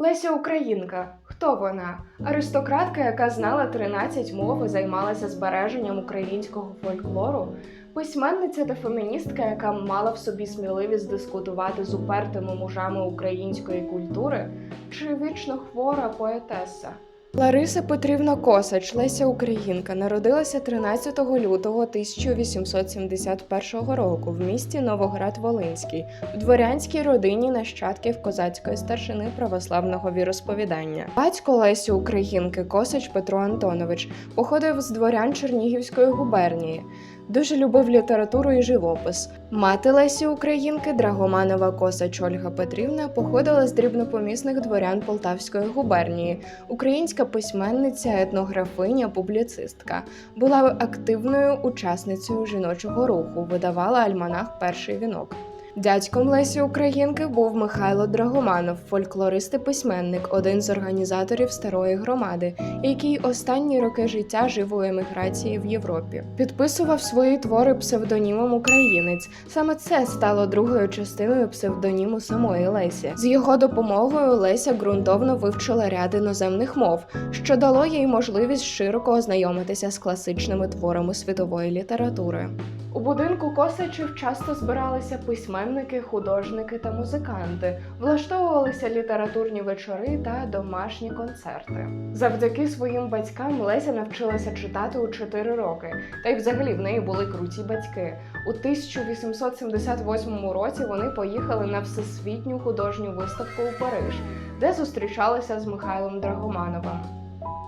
Леся Українка. Хто вона? Аристократка, яка знала 13 мов і займалася збереженням українського фольклору. Письменниця та феміністка, яка мала в собі сміливість дискутувати з упертими мужами української культури, чи вічно хвора поетеса. Лариса Петрівна Косач, Леся Українка, народилася 13 лютого 1871 року в місті Новоград-Волинський в дворянській родині нащадків козацької старшини православного віросповідання. Батько Лесі Українки Косач Петро Антонович походив з дворян Чернігівської губернії. Дуже любив літературу і живопис. Мати Лесі Українки Драгоманова Косач Ольга Петрівна походила з дрібнопомісних дворян Полтавської губернії, українська письменниця, етнографиня, публіцистка. Була активною учасницею жіночого руху, видавала альманах Перший вінок. Дядьком Лесі Українки був Михайло Драгоманов, фольклорист і письменник, один з організаторів старої громади, який останні роки життя жив у еміграції в Європі. Підписував свої твори псевдонімом Українець. Саме це стало другою частиною псевдоніму самої Лесі. З його допомогою Леся ґрунтовно вивчила ряд іноземних мов, що дало їй можливість широко ознайомитися з класичними творами світової літератури. У будинку Косачів часто збиралися письменники, художники та музиканти, влаштовувалися літературні вечори та домашні концерти. Завдяки своїм батькам Леся навчилася читати у 4 роки, та й взагалі в неї були круті батьки. У 1878 році вони поїхали на всесвітню художню виставку у Париж, де зустрічалися з Михайлом Драгомановим.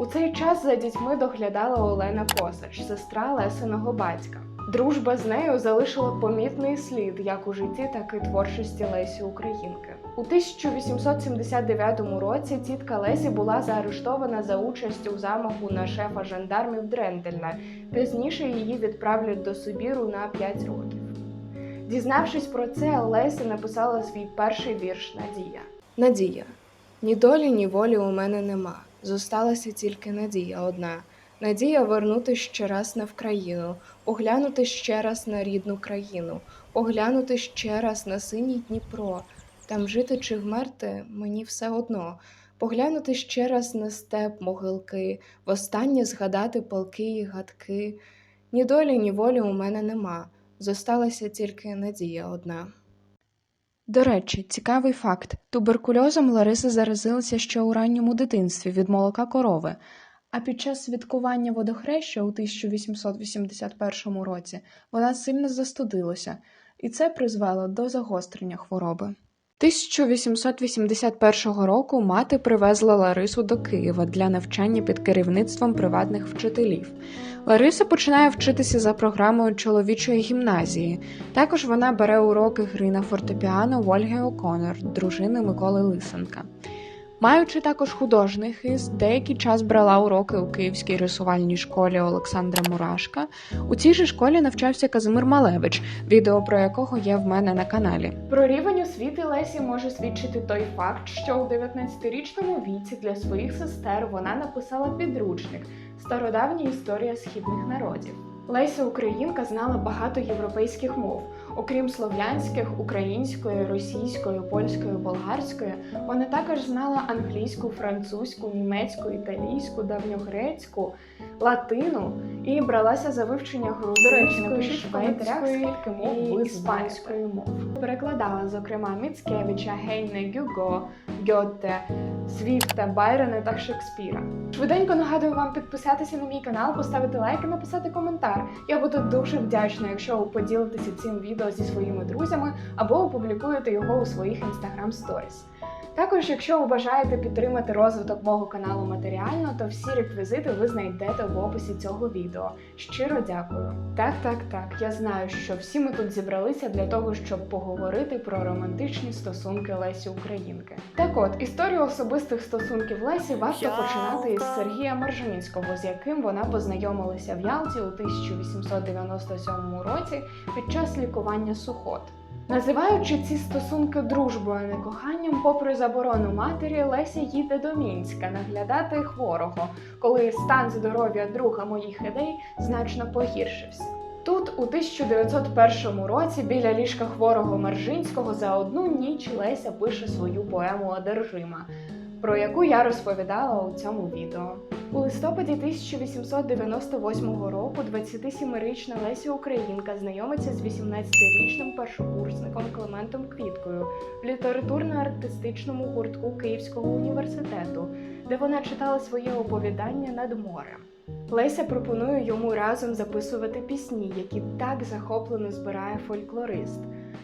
У цей час за дітьми доглядала Олена Косач, сестра Лесиного батька. Дружба з нею залишила помітний слід як у житті, так і творчості Лесі Українки. У 1879 році тітка Лесі була заарештована за участь у замаху на шефа жандармів Дрендельна. Пізніше її відправлять до Сибіру на 5 років. Дізнавшись про це, Леся написала свій перший вірш Надія. Надія. Ні долі, ні волі у мене нема. Зосталася тільки надія одна. Надія вернути ще раз на Вкраїну, поглянути ще раз на рідну країну, поглянути ще раз на синій Дніпро. Там жити чи вмерти мені все одно. Поглянути ще раз на степ могилки, востаннє згадати полки і гадки. Ні долі, ні волі у мене нема. Зосталася тільки надія одна. До речі, цікавий факт: туберкульозом Лариса заразилася ще у ранньому дитинстві від молока корови. А під час святкування водохреща у 1881 році вона сильно застудилася, і це призвело до загострення хвороби. 1881 року мати привезла Ларису до Києва для навчання під керівництвом приватних вчителів. Лариса починає вчитися за програмою чоловічої гімназії. Також вона бере уроки гри на фортепіано Ольги О'Коннор, дружини Миколи Лисенка. Маючи також художній хист, деякий час брала уроки у Київській рисувальній школі Олександра Мурашка. У цій же школі навчався Казимир Малевич, відео про якого є в мене на каналі. Про рівень освіти Лесі може свідчити той факт, що у 19-річному віці для своїх сестер вона написала підручник Стародавня історія східних народів. Леся Українка знала багато європейських мов. Окрім слов'янських, української, російської, польської, болгарської, вона також знала англійську, французьку, німецьку, італійську, давньогрецьку, латину і бралася за вивчення До речі, грузинської, напишіть в коментарях, скільки мов і знаєте. іспанської мов. Перекладала, зокрема, Міцкевича, Гейне, Гюго, Гьотте, Свіфта, Байрона та Шекспіра. Швиденько нагадую вам підписатися на мій канал, поставити лайк і написати коментар. Я буду дуже вдячна, якщо ви поділитеся цим відео зі своїми друзями або опублікуєте його у своїх Instagram Stories. Також, якщо ви бажаєте підтримати розвиток мого каналу матеріально, то всі реквізити ви знайдете в описі цього відео. Щиро дякую. Так, так, так. Я знаю, що всі ми тут зібралися для того, щоб поговорити про романтичні стосунки Лесі Українки. Так от, історію особистих стосунків Лесі варто починати із Сергія Маржинського, з яким вона познайомилася в Ялті у 1897 році під час лікування сухот. Називаючи ці стосунки дружбою, не коханням, попри заборону матері, Леся їде до Мінська наглядати хворого, коли стан здоров'я друга моїх ідей значно погіршився. Тут, у 1901 році, біля ліжка хворого Маржинського за одну ніч Леся пише свою поему Одержима. про яку я розповідала у цьому відео. У листопаді 1898 року 27-річна Леся Українка знайомиться з 18-річним першокурсником Клементом Квіткою в літературно-артистичному гуртку Київського університету, де вона читала своє оповідання над морем. Леся пропонує йому разом записувати пісні, які так захоплено збирає фольклорист.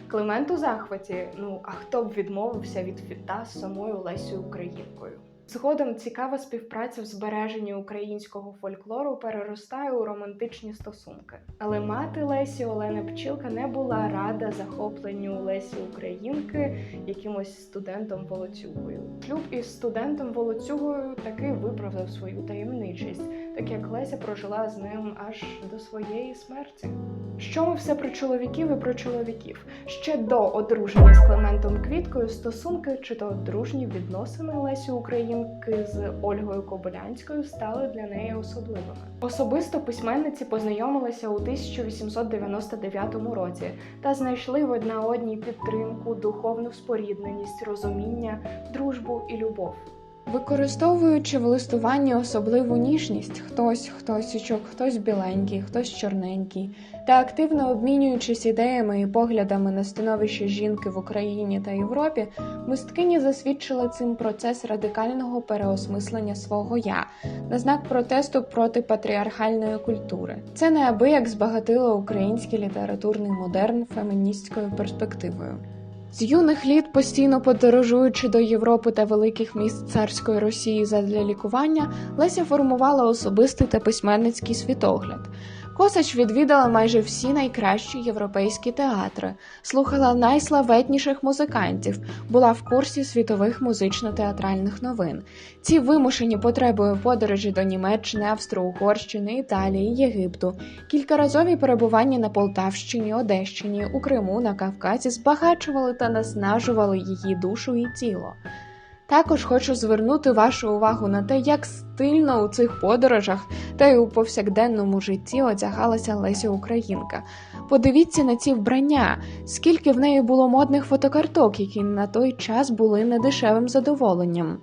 Климент у захваті. Ну а хто б відмовився від фіта з самою Лесею Українкою? Згодом цікава співпраця в збереженні українського фольклору переростає у романтичні стосунки. Але мати Лесі Олена Пчілка не була рада захопленню Лесі Українки якимось студентом Волоцюгою. Шлюб із студентом Волоцюгою таки виправдав свою таємничість, так як Леся прожила з ним аж до своєї смерті. Що ми все про чоловіків і про чоловіків? Ще до одруження з Клементом Квіткою стосунки чи то дружні відносини Лесі Українки з Ольгою Кобилянською стали для неї особливими. Особисто письменниці познайомилися у 1899 році та знайшли в одна одній підтримку, духовну спорідненість, розуміння, дружбу і любов. Використовуючи в листуванні особливу ніжність, хтось хтосічок, хтось біленький, хтось чорненький, та активно обмінюючись ідеями і поглядами на становище жінки в Україні та Європі, мисткині засвідчили цим процес радикального переосмислення свого я на знак протесту проти патріархальної культури. Це неабияк збагатило український літературний модерн феміністською перспективою. З юних літ, постійно подорожуючи до Європи та великих міст царської Росії задля лікування, Леся формувала особистий та письменницький світогляд. Косач відвідала майже всі найкращі європейські театри, слухала найславетніших музикантів, була в курсі світових музично-театральних новин. Ці вимушені потребою подорожі до Німеччини, Австро-Угорщини, Італії, Єгипту, кількаразові перебування на Полтавщині, Одещині, у Криму, на Кавказі збагачували та наснажували її душу і тіло. Також хочу звернути вашу увагу на те, як стильно у цих подорожах та й у повсякденному житті одягалася Леся Українка. Подивіться на ці вбрання, скільки в неї було модних фотокарток, які на той час були недешевим задоволенням.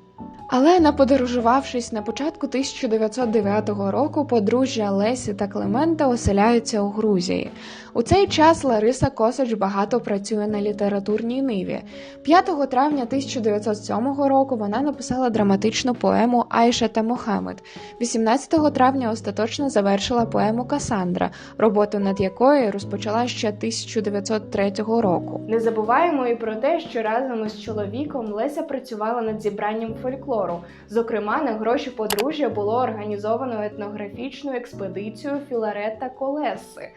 Але не подорожувавшись на початку 1909 року, подружжя Лесі та Клемента оселяються у Грузії. У цей час Лариса Косач багато працює на літературній ниві. 5 травня 1907 року вона написала драматичну поему Айша та Мохамед. 18 травня остаточно завершила поему Касандра, роботу над якою розпочала ще 1903 року. Не забуваємо і про те, що разом із чоловіком Леся працювала над зібранням фольклору. Зокрема, на гроші подружжя було організовано етнографічну експедицію Філарета Колеси,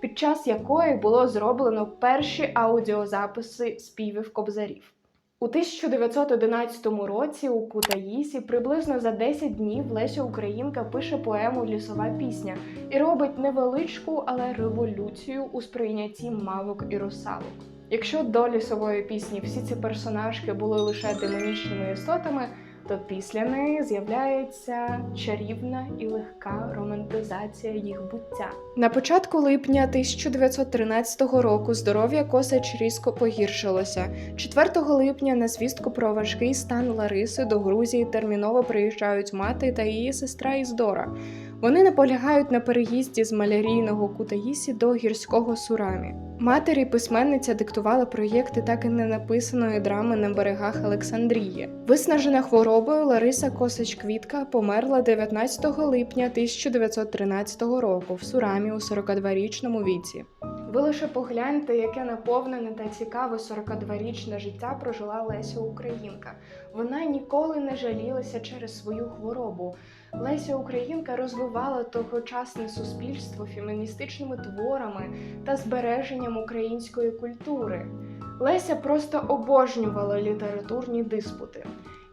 під час якої було зроблено перші аудіозаписи співів кобзарів. У 1911 році у Кутаїсі приблизно за 10 днів Леся Українка пише поему Лісова пісня і робить невеличку, але революцію у сприйнятті мавок і русалок. Якщо до лісової пісні всі ці персонажки були лише демонічними істотами, то після неї з'являється чарівна і легка романтизація їх буття. На початку липня 1913 року здоров'я Косач різко погіршилося. 4 липня на звістку про важкий стан Лариси до Грузії терміново приїжджають мати та її сестра Іздора. Вони наполягають на переїзді з малярійного Кутаїсі до гірського Сурамі. Матері письменниця диктувала проєкти так і не написаної драми на берегах Олександрії. Виснажена хворобою Лариса Косач Квітка померла 19 липня 1913 року в Сурамі у 42-річному віці. Ви лише погляньте, яке наповнене та цікаве 42-річне життя прожила Леся Українка. Вона ніколи не жалілася через свою хворобу. Леся Українка розвивала тогочасне суспільство феміністичними творами та збереженням української культури. Леся просто обожнювала літературні диспути.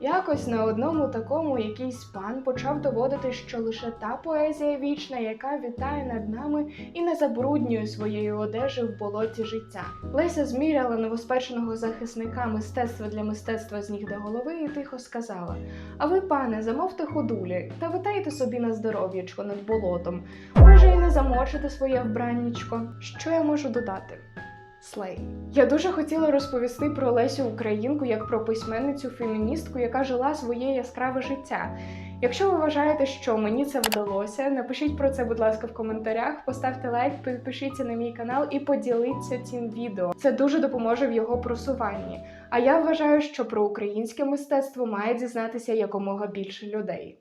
Якось на одному такому якийсь пан почав доводити, що лише та поезія вічна, яка вітає над нами і не забруднює своєї одежі в болоті життя. Леся зміряла новоспеченого захисника мистецтва для мистецтва з ніг до голови і тихо сказала: А ви, пане, замовте ходулі та витайте собі на здоров'ячко над болотом. Може, і не замочите своє вбраннячко. Що я можу додати? Слей. Я дуже хотіла розповісти про Лесю Українку як про письменницю феміністку, яка жила своє яскраве життя. Якщо ви вважаєте, що мені це вдалося, напишіть про це, будь ласка, в коментарях, поставте лайк, підпишіться на мій канал і поділіться цим відео. Це дуже допоможе в його просуванні. А я вважаю, що про українське мистецтво має дізнатися якомога більше людей.